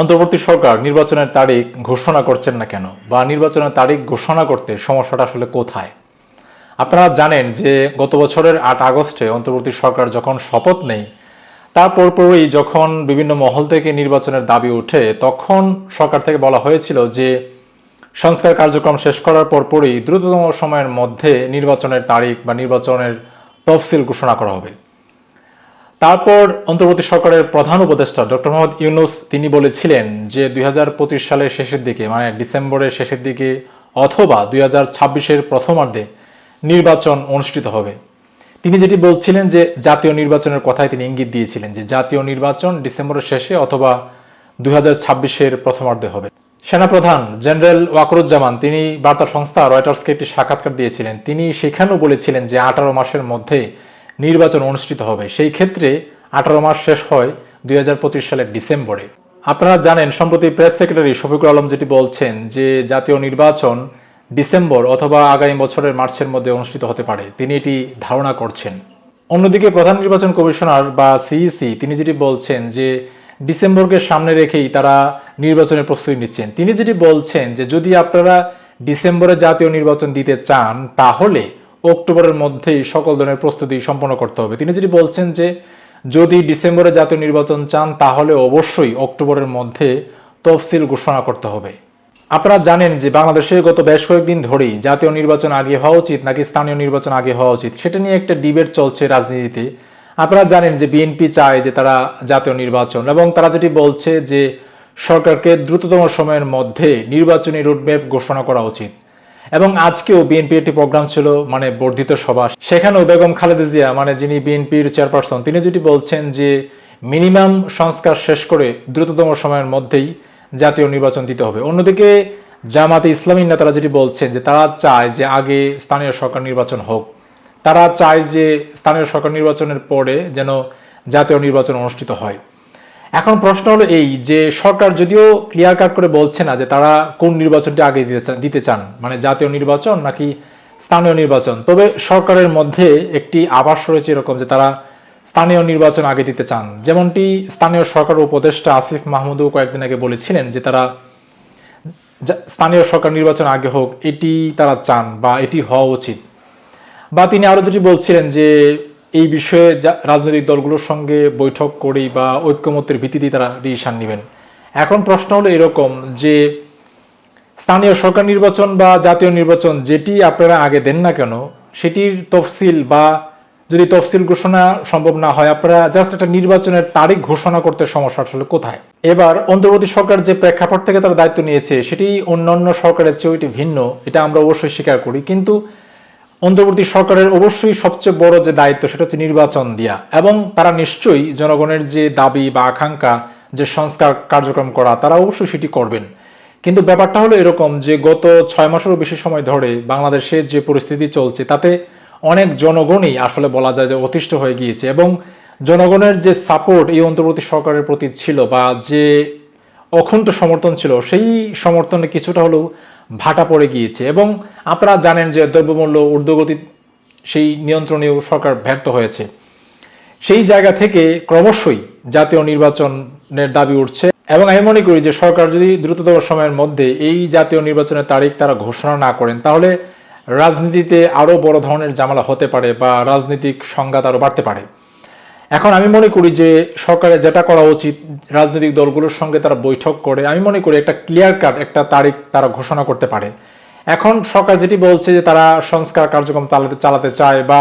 অন্তর্বর্তী সরকার নির্বাচনের তারিখ ঘোষণা করছেন না কেন? বা নির্বাচনের তারিখ ঘোষণা করতে সমস্যাটা আসলে কোথায়? আপনারা জানেন যে গত বছরের আট আগস্টে অন্তর্বর্তী সরকার যখন শপথ নেই তারপর পরই যখন বিভিন্ন মহল থেকে নির্বাচনের দাবি ওঠে, তখন সরকার থেকে বলা হয়েছিল যে সংস্কার কার্যক্রম শেষ করার পরপরই দ্রুততম সময়ের মধ্যে নির্বাচনের তারিখ বা নির্বাচনের তফসিল ঘোষণা করা হবে। তারপর অন্তর্বর্তী সরকারের প্রধান উপদেষ্টা ডক্টর মোহাম্মদ ইউনুস তিনি বলেছিলেন যে দুই সালের শেষের দিকে মানে ডিসেম্বরের শেষের দিকে অথবা দুই হাজার ছাব্বিশের প্রথমার্ধে নির্বাচন অনুষ্ঠিত হবে। তিনি যেটি বলছিলেন যে জাতীয় নির্বাচনের কথাই তিনি ইঙ্গিত দিয়েছিলেন যে জাতীয় নির্বাচন ডিসেম্বরের শেষে অথবা দুই হাজার ছাব্বিশের প্রথমার্ধে হবে। সেনাপ্রধান জেনারেল ওয়াকরুজ্জামান, তিনি বার্তা সংস্থা রয়টার্সকে একটি সাক্ষাৎকার দিয়েছিলেন। তিনি সেখানেও বলেছিলেন যে আঠারো মাসের মধ্যে নির্বাচন অনুষ্ঠিত হবে। সেই ক্ষেত্রে আঠারো মাস শেষ হয় দুই হাজার পঁচিশ সালের ডিসেম্বরে। আপনারা জানেন, সম্প্রতি প্রেস সেক্রেটারি শফিকুল আলম যেটি বলছেন যে জাতীয় নির্বাচন ডিসেম্বর অথবা আগামী বছরের মার্চের মধ্যে অনুষ্ঠিত হতে পারে। তিনি এটি ধারণা করছেন। অন্যদিকে প্রধান নির্বাচন কমিশনার বা সিইসি তিনি যেটি বলছেন যে ডিসেম্বরকে সামনে রেখেই তারা নির্বাচনের প্রস্তুতি নিচ্ছেন। তিনি যেটি বলছেন যে যদি আপনারা ডিসেম্বরে জাতীয় নির্বাচন দিতে চান, তাহলে অক্টোবরের মধ্যেই সকল ধরনের প্রস্তুতি সম্পন্ন করতে হবে। তিনি যেটি বলছেন যে, যদি ডিসেম্বরে জাতীয় নির্বাচন চান, তাহলে অবশ্যই অক্টোবরের মধ্যে তফসিল ঘোষণা করতে হবে। আপনারা জানেন যে, বাংলাদেশে গত বেশ কয়েকদিন ধরেই জাতীয় নির্বাচন আগে হওয়া উচিত নাকি স্থানীয় নির্বাচন আগে হওয়া উচিত, সেটা নিয়ে একটা ডিবেট চলছে রাজনীতিতে। আপনারা জানেন যে, বিএনপি চায় যে, তারা জাতীয় নির্বাচন এবং তারা যেটি বলছে যে, সরকারকে দ্রুততম সময়ের মধ্যে নির্বাচনী রোডম্যাপ ঘোষণা করা উচিত। এবং আজকেও বিএনপি একটি প্রোগ্রাম ছিল মানে বর্ধিত সভা। সেখানেও বেগম খালেদা জিয়া মানে যিনি বিএনপির চেয়ারপারসন তিনি যেটি বলছেন যে মিনিমাম সংস্কার শেষ করে দ্রুততম সময়ের মধ্যেই জাতীয় নির্বাচন দিতে হবে। অন্যদিকে, জামাতে ইসলামী নেতারা যেটি বলছেন যে, তারা চায় যে আগে স্থানীয় সরকার নির্বাচন হোক। তারা চায় যে, স্থানীয় সরকার নির্বাচনের পরে যেন জাতীয় নির্বাচন অনুষ্ঠিত হয়। এখন প্রশ্ন হলো এই যে সরকার যদিও ক্লিয়ার কাট করে বলছে না যে তারা কোন নির্বাচনটি আগে দিতে চান- মানে জাতীয় নির্বাচন নাকি স্থানীয় নির্বাচন? তবে সরকারের মধ্যে একটি আভাস রয়েছে এরকম যে তারা স্থানীয় নির্বাচন আগে দিতে চান। যেমনটি স্থানীয় সরকার উপদেষ্টা আসিফ মাহমুদও কয়েকদিন আগে বলেছিলেন যে তারা স্থানীয় সরকার নির্বাচন আগে হোক, এটি তারা চান বা এটি হওয়া উচিত। বা তিনি আরও যেটি বলছিলেন যে এই বিষয়ে রাজনৈতিক দলগুলোর সঙ্গে বৈঠক করেই বা ঐক্যমত্যের ভিত্তিতেই তারা ডিসিশন নেবেন। এখন প্রশ্ন হলো এরকম যে, স্থানীয় সরকার নির্বাচন বা জাতীয় নির্বাচন যেটি আপনারা আগে দেন না কেন, সেটির তফসিল বা যদি তফসিল ঘোষণা সম্ভব না হয়, আপনারা জাস্ট একটা নির্বাচনের তারিখ ঘোষণা করতে সমস্যা আসলে কোথায়? এবার অন্তর্বর্তী সরকার যে প্রেক্ষাপট থেকে তারা দায়িত্ব নিয়েছে, সেটি অন্যান্য সরকারের এটি ভিন্ন, এটা আমরা অবশ্যই স্বীকার করি। কিন্তু অন্তর্বর্তী সরকারের অবশ্যই সবচেয়ে বড় যে দায়িত্ব, সেটা হচ্ছে নির্বাচন দেওয়া এবং তারা নিশ্চয়ই জনগণের যে দাবি বা আকাঙ্ক্ষা, যে সংস্কার কার্যক্রম করা, তারা অবশ্যই সেটি করবেন। কিন্তু ব্যাপারটা হলো এরকম যে গত ছয় মাসেরও বেশি সময় ধরে বাংলাদেশের যে পরিস্থিতি চলছে, তাতে অনেক জনগণই আসলে বলা যায় যে অতিষ্ঠ হয়ে গিয়েছে এবং জনগণের যে সাপোর্ট এই অন্তর্বর্তী সরকারের প্রতি ছিল বা যে অখণ্ড সমর্থন ছিল, সেই সমর্থনে কিছুটা হলেও ভাটা পড়ে গিয়েছে। এবং আপনারা জানেন যে দ্রব্যমূল্য ঊর্ধ্বগতি সেই নিয়ন্ত্রণেও সরকার ব্যর্থ হয়েছে। সেই জায়গা থেকে ক্রমশই জাতীয় নির্বাচনের দাবি উঠছে। এবং আমি মনে করি যে সরকার যদি দ্রুততম সময়ের মধ্যে এই জাতীয় নির্বাচনের তারিখ তারা ঘোষণা না করেন, তাহলে রাজনীতিতে আরও বড় ধরনের জামালা হতে পারে বা রাজনৈতিক সংঘাত আরও বাড়তে পারে। এখন আমি মনে করি যে সরকারের যেটা করা উচিত, রাজনৈতিক দলগুলোর সঙ্গে তারা বৈঠক করে, আমি মনে করি একটা ক্লিয়ার কাট একটা তারিখ তারা ঘোষণা করতে পারে। এখন সরকার যেটি বলছে যে তারা সংস্কার কার্যক্রম চালাতে চালাতে চায় বা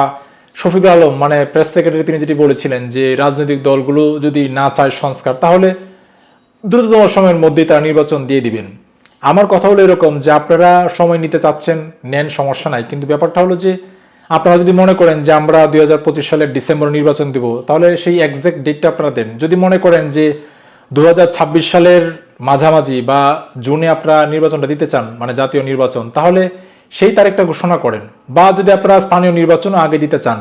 শফিকুল আলম মানে প্রেস সেক্রেটারি তিনি যেটি বলেছিলেন যে রাজনৈতিক দলগুলো যদি না চায় সংস্কার, তাহলে দ্রুততম সময়ের মধ্যেই তারা নির্বাচন দিয়ে দিবেন। আমার কথা হলো এরকম যে আপনারা সময় নিতে চাচ্ছেন, নেন সমস্যা নাই। কিন্তু ব্যাপারটা হলো যে আপনারা যদি মনে করেন যে আমরা দুই হাজার পঁচিশ সালের ডিসেম্বর নির্বাচন দিব, তাহলে সেই এক্সাক্ট ডেটটা আপনারা দেন। যদি মনে করেন যে দু হাজার ছাব্বিশ সালের মাঝামাঝি বা জুনে আপনারা নির্বাচনটা দিতে চান মানে জাতীয় নির্বাচন, তাহলে সেই তারিখটা ঘোষণা করেন। বা যদি আপনারা স্থানীয় নির্বাচনও আগে দিতে চান,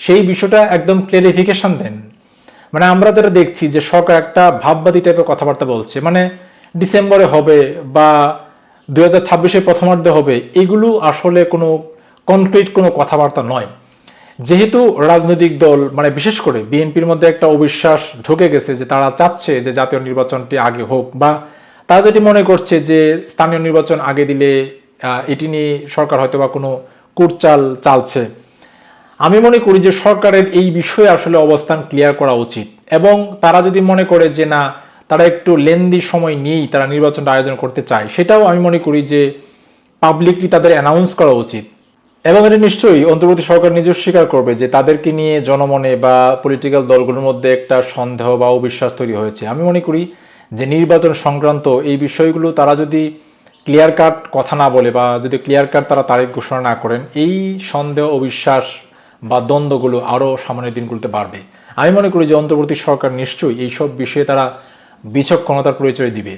সেই বিষয়টা একদম ক্লিয়ারিফিকেশন দেন। মানে আমরা যেটা দেখছি যে সরকার একটা ভাববাদী টাইপের কথাবার্তা বলছে মানে ডিসেম্বরে হবে বা দুই হাজার ছাব্বিশের প্রথমার্ধে হবে, এগুলো আসলে কোনো কনক্রিট কোনো কথাবার্তা নয়। যেহেতু রাজনৈতিক দল মানে বিশেষ করে বিএনপির মধ্যে একটা অবিশ্বাস ঢুকে গেছে যে তারা চাচ্ছে যে জাতীয় নির্বাচনটি আগে হোক বা তারা যেটি মনে করছে যে স্থানীয় নির্বাচন আগে দিলে এটি নিয়ে সরকার হয়তো বা কোনো কুটচাল চালছে। আমি মনে করি যে সরকারের এই বিষয়ে আসলে অবস্থান ক্লিয়ার করা উচিত। এবং তারা যদি মনে করে যে না, তারা একটু লেন্দি সময় নিয়েই তারা নির্বাচনটা আয়োজন করতে চায়, সেটাও আমি মনে করি যে পাবলিকলি তাদের অ্যানাউন্স করা উচিত। এবং এটা নিশ্চয়ই অন্তর্বর্তী সরকার নিজেও স্বীকার করবে যে তাদেরকে নিয়ে জনমনে বা পলিটিক্যাল দলগুলোর মধ্যে একটা সন্দেহ বা অবিশ্বাস তৈরি হয়েছে। আমি মনে করি যে নির্বাচন সংক্রান্ত এই বিষয়গুলো তারা যদি ক্লিয়ার কাট কথা না বলে বা যদি ক্লিয়ার কাট তারা তারিখ ঘোষণা না করেন, এই সন্দেহ, অবিশ্বাস বা দ্বন্দ্বগুলো আরও সামনের দিনগুলোতে বাড়বে। আমি মনে করি যে অন্তর্বর্তী সরকার নিশ্চয়ই এইসব বিষয়ে তারা বিচক্ষণতার পরিচয় দিবে।